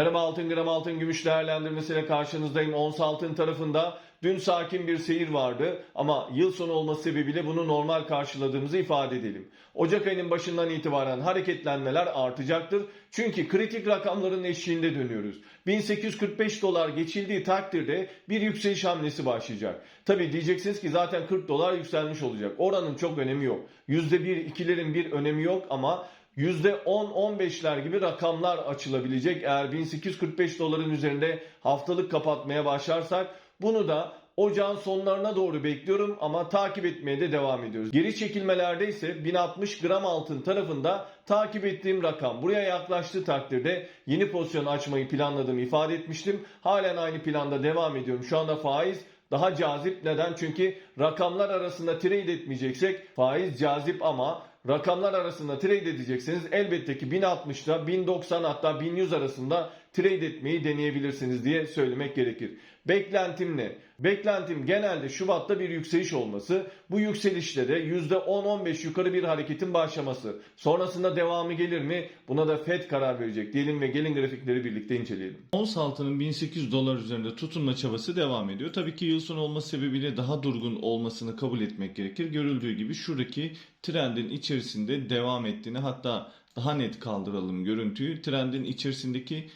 Merhaba altın gram altın gümüş değerlendirmesiyle karşınızdayım. Ons altın tarafında dün sakin bir seyir vardı ama yıl sonu olması sebebiyle bunu normal karşıladığımızı ifade edelim. Ocak ayının başından itibaren hareketlenmeler artacaktır. Çünkü kritik rakamların eşiğinde dönüyoruz. 1845 dolar geçildiği takdirde bir yükseliş hamlesi başlayacak. Tabi diyeceksiniz ki zaten 40 dolar yükselmiş olacak. Oranın çok önemi yok. %1, ikilerin bir önemi yok ama %10-15'ler gibi rakamlar açılabilecek. Eğer 1845 doların üzerinde haftalık kapatmaya başlarsak bunu da ocağın sonlarına doğru bekliyorum ama takip etmeye de devam ediyoruz. Geri çekilmelerde ise 1060 gram altın tarafında takip ettiğim rakam buraya yaklaştığı takdirde yeni pozisyon açmayı planladığımı ifade etmiştim. Halen aynı planda devam ediyorum. Şu anda faiz daha cazip. Neden? Çünkü rakamlar arasında trade etmeyeceksek faiz cazip ama rakamlar arasında trade edecekseniz elbette ki 1060'da 1090 hatta 1100 arasında trade etmeyi deneyebilirsiniz diye söylemek gerekir. Beklentim ne? Beklentim genelde Şubat'ta bir yükseliş olması. Bu yükselişte de %10-15 yukarı bir hareketin başlaması. Sonrasında devamı gelir mi? Buna da FED karar verecek. Diyelim ve gelin grafikleri birlikte inceleyelim. Ons altının 1800 dolar üzerinde tutunma çabası devam ediyor. Tabii ki yıl sonu olması sebebiyle daha durgun olmasını kabul etmek gerekir. Görüldüğü gibi şuradaki trendin içerisinde devam ettiğini hatta daha net kaldıralım görüntüyü. Trendin içerisindeki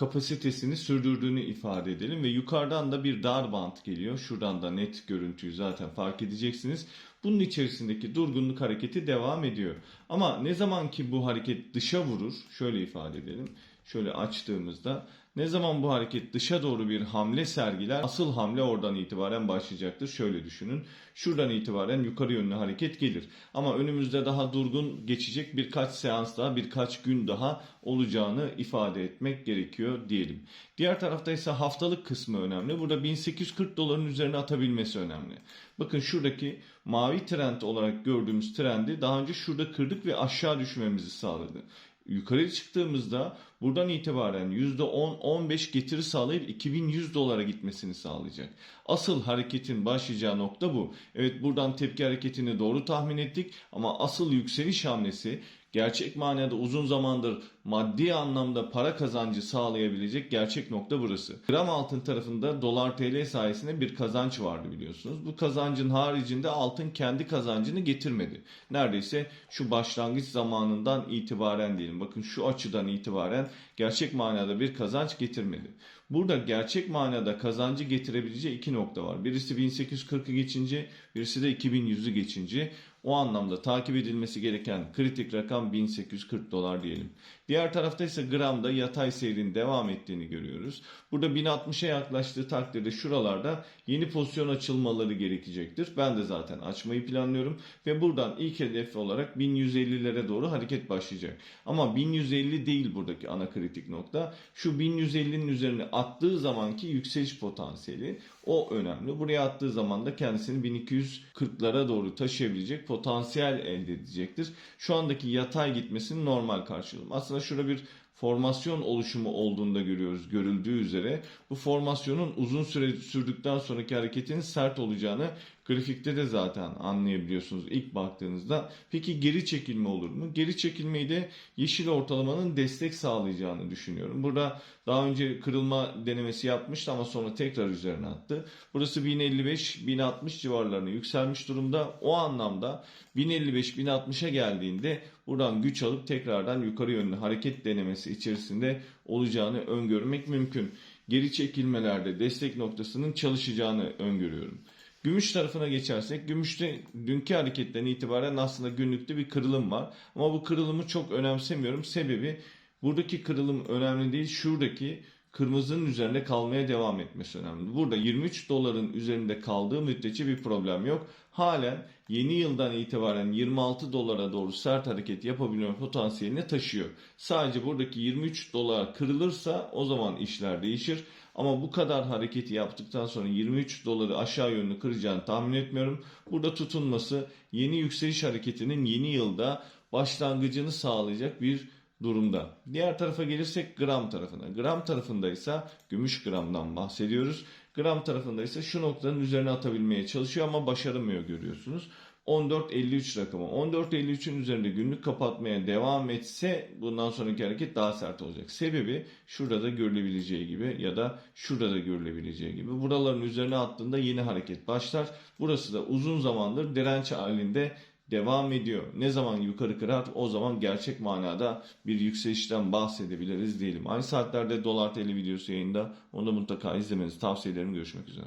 kapasitesini sürdürdüğünü ifade edelim ve yukarıdan da bir dar bant geliyor. Şuradan da net görüntüyü zaten fark edeceksiniz. Bunun içerisindeki durgunluk hareketi devam ediyor. Ama ne zaman ki bu hareket dışa vurur, şöyle ifade edelim. Şöyle açtığımızda ne zaman bu hareket dışa doğru bir hamle sergiler asıl hamle oradan itibaren başlayacaktır. Şöyle düşünün. Şuradan itibaren yukarı yönlü hareket gelir. Ama önümüzde daha durgun geçecek birkaç seans daha birkaç gün daha olacağını ifade etmek gerekiyor diyelim. Diğer tarafta ise haftalık kısmı önemli. Burada 1840 doların üzerine atabilmesi önemli. Bakın şuradaki mavi trend olarak gördüğümüz trendi daha önce şurada kırdık ve aşağı düşmemizi sağladı. Yukarı çıktığımızda buradan itibaren %10-15 getiri sağlayıp 2100 dolara gitmesini sağlayacak. Asıl hareketin başlayacağı nokta bu. Evet buradan tepki hareketini doğru tahmin ettik ama asıl yükseliş hamlesi gerçek manada uzun zamandır maddi anlamda para kazancı sağlayabilecek gerçek nokta burası. Gram altın tarafında dolar TL sayesinde bir kazanç vardı biliyorsunuz. Bu kazancın haricinde altın kendi kazancını getirmedi. Neredeyse şu başlangıç zamanından itibaren diyelim. Bakın şu açıdan itibaren gerçek manada bir kazanç getirmedi. Burada gerçek manada kazancı getirebileceği iki nokta var. Birisi 1840'ı geçince, birisi de 2100'ü geçince. O anlamda takip edilmesi gereken kritik rakam 1840 dolar diyelim. Diğer tarafta ise gramda yatay seyrin devam ettiğini görüyoruz. Burada 1060'a yaklaştığı takdirde şuralarda yeni pozisyon açılmaları gerekecektir. Ben de zaten açmayı planlıyorum ve buradan ilk hedef olarak 1150'lere doğru hareket başlayacak. Ama 1150 değil buradaki ana kritik nokta. Şu 1150'nin üzerine attığı zamanki yükseliş potansiyeli o önemli. Buraya attığı zaman da kendisini 1240'lara doğru taşıyabilecek potansiyel elde edecektir. Şu andaki yatay gitmesini normal karşılıyorum. Aslında şurada bir formasyon oluşumu olduğunu da görüyoruz görüldüğü üzere. Bu formasyonun uzun süre sürdükten sonraki hareketin sert olacağını grafikte de zaten anlayabiliyorsunuz ilk baktığınızda. Peki geri çekilme olur mu? Geri çekilmeyi de yeşil ortalamanın destek sağlayacağını düşünüyorum. Burada daha önce kırılma denemesi yapmıştı ama sonra tekrar üzerine attı. Burası 1055-1060 civarlarına yükselmiş durumda. O anlamda 1055-1060'a geldiğinde buradan güç alıp tekrardan yukarı yönlü hareket denemesi içerisinde olacağını öngörmek mümkün. Geri çekilmelerde destek noktasının çalışacağını öngörüyorum. Gümüş tarafına geçersek gümüşte dünkü hareketten itibaren aslında günlükte bir kırılım var. Ama bu kırılımı çok önemsemiyorum. Sebebi buradaki kırılım önemli değil. Şuradaki kırmızının üzerinde kalmaya devam etmesi önemli. Burada 23 doların üzerinde kaldığı müddetçe bir problem yok. Halen yeni yıldan itibaren 26 dolara doğru sert hareket yapabilme potansiyelini taşıyor. Sadece buradaki 23 dolar kırılırsa o zaman işler değişir. Ama bu kadar hareketi yaptıktan sonra 23 doları aşağı yönlü kıracağını tahmin etmiyorum. Burada tutunması yeni yükseliş hareketinin yeni yılda başlangıcını sağlayacak bir durumda. Diğer tarafa gelirsek gram tarafına. Gram tarafında ise gümüş gramdan bahsediyoruz. Gram tarafında ise şu noktanın üzerine atabilmeye çalışıyor ama başaramıyor görüyorsunuz. 14.53 rakamı. 14.53'ün üzerinde günlük kapatmaya devam etse bundan sonraki hareket daha sert olacak. Sebebi şurada görülebileceği gibi ya da şurada görülebileceği gibi. Buraların üzerine attığında yeni hareket başlar. Burası da uzun zamandır direnç halinde devam ediyor. Ne zaman yukarı kırar o zaman gerçek manada bir yükselişten bahsedebiliriz diyelim. Aynı saatlerde dolar TL videosu yayında. Onu da mutlaka izlemenizi tavsiye ederim. Görüşmek üzere.